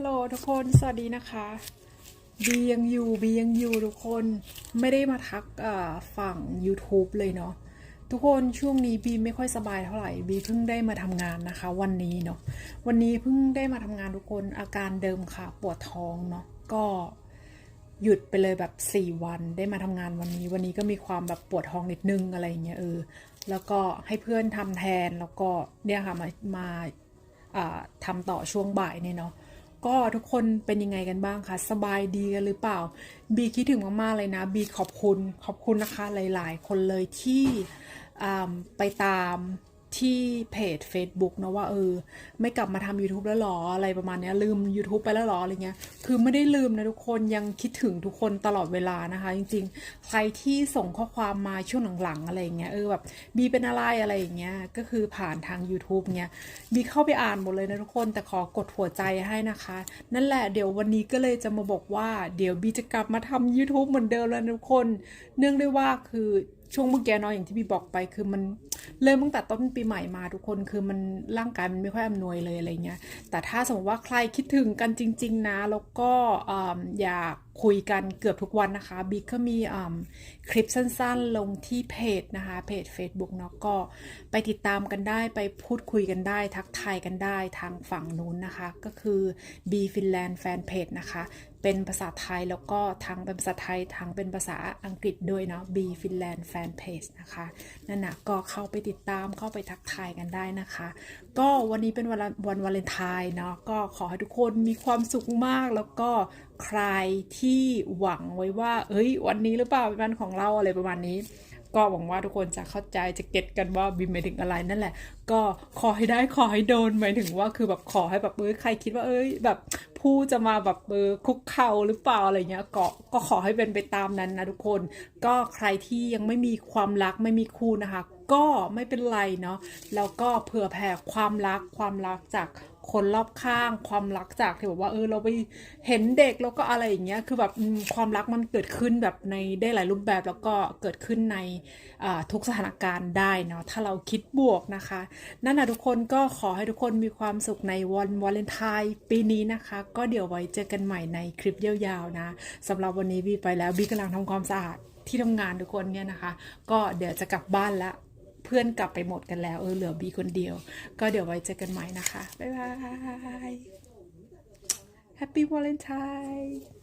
ฮัลโหลทุกคน สวัสดีนะคะบียังอยู่บียังอยู่ทุกคนไม่ได้มาทักฝั่ง YouTube เลยเนาะทุกคนช่วงนี้บีไม่ค่อยสบายเท่าไหร่บีเพิ่งได้มาทำงานนะคะ วันนี้เนาะวันนี้เพิ่งได้มาทำงานทุกคนอาการเดิมค่ะ ปวดท้องเนาะก็หยุดไปเลยแบบ 4 วันได้มาทำงานวันนี้ วันนี้ก็มีความแบบปวดท้องนิดนึงอะไรเงี้ยเออแล้วก็ให้เพื่อนทำแทนแล้วก็เนี่ยค่ะมามาทำต่อช่วงบ่ายเนี่ยเนาะ ก็ทุกคนเป็นยังไงกันบ้างคะสบายดีกันหรือเปล่า บีคิดถึงมากๆเลยนะ บีขอบคุณขอบคุณนะคะหลาย ๆ คนเลยที่ไปตาม ที่เพจ Facebook นะว่าเออ ไม่กลับมาทำ YouTube แล้วหรอ อะไรประมาณนี้ลืม YouTube ไปแล้วหรออะไรเงี้ย คือไม่ได้ลืมนะทุกคนยังคิดถึงทุกคนตลอดเวลานะคะ จริง ๆ ใครที่ส่งข้อความมาช่วงหลังๆ อะไรเงี้ยเออแบบบีเป็นอะไรอะไรอย่างเงี้ยก็คือผ่านทาง YouTube เงี้ยบีเข้าไปอ่านหมดเลยนะทุกคนแต่ขอกดหัวใจให้นะคะ นั่นแหละเดี๋ยววันนี้ก็เลยจะมาบอกว่า เดี๋ยวบีจะกลับมาทำ YouTube เหมือนเดิมแล้วทุกคน เนื่องด้วยว่าคือ ช่วงเมื่อกี้เนาะอย่างที่บีบอกไปคือมันเริ่มตั้งแต่ต้นปีใหม่มาทุกคนคือมันร่างกายมันไม่ค่อยอำนวยเลยอะไรเงี้ยแต่ถ้าสมมติว่าใครคิดถึงกันจริง ๆ นะ แล้วก็ออยาก คุยกันเกือบทุกวันนะคะบีก็มีคลิปสั้นๆ ลงที่เพจนะคะ เพจ Facebook เนาะก็ไปติดตามกันได้ไปพูดคุยกันได้ ทักทายกันได้ทางฝั่งนู้นนะคะ ก็คือ B Finland Fan Page นะคะ เป็นภาษาไทยแล้วก็ทั้งเป็นภาษาไทยทั้งเป็นภาษาอังกฤษด้วยเนาะ B Finland Fan Page นะคะนั่นนะก็เข้าไปติดตามเข้าไปทักทายกันได้นะคะ ก็วันนี้เป็นวันวันวาเลนไทน์เนาะก็ขอให้ทุกคนมีความสุขมากแล้วก็ใครที่หวังไว้ว่าเอ้ย วันนี้หรือเปล่าเป็นวันของเราอะไรประมาณนี้ ก็หวังว่าทุกคนจะเข้าใจจะเก็ตกันว่าบิมหมายถึงอะไรนั่นแหละ ก็ขอให้ได้ขอให้โดนหมายถึงว่าคือแบบขอให้แบบเอ้ยใครคิดว่าเอ้ยแบบผู้จะมาแบบเออคุกเข่าหรือเปล่าอะไรเงี้ยก็ก็ขอให้เป็นไปตามนั้นนะทุกคน ก็ใครที่ยังไม่มีความรักไม่มีคู่นะคะ ก็ไม่เป็นไรเนาะแล้วก็เผื่อแผ่ความรักความรักจากคนรอบข้างความรักจากที่แบบว่าเออเราไปเห็นเด็กแล้วก็อะไรอย่างเงี้ยคือแบบความรักมันเกิดขึ้นแบบในได้หลายรูปแบบแล้วก็เกิดขึ้นในทุกสถานการณ์ได้เนาะถ้าเราคิดบวกนะคะ นั่นนะทุกคนก็ขอให้ทุกคนมีความสุขในวันวาเลนไทน์ปีนี้นะคะก็เดี๋ยวไว้เจอกันใหม่ในคลิปยาวๆนะสำหรับวันนี้บีไปแล้วบีกำลังทำความสะอาดที่ทำงานทุกคนเนี่ยนะคะ ก็เดี๋ยวจะกลับบ้านแล้วเพื่อนกลับไปหมดกันแล้วเออเหลือบีคนเดียว ก็เดี๋ยวไว้เจอกันใหม่นะคะบ๊ายบาย Happy Valentine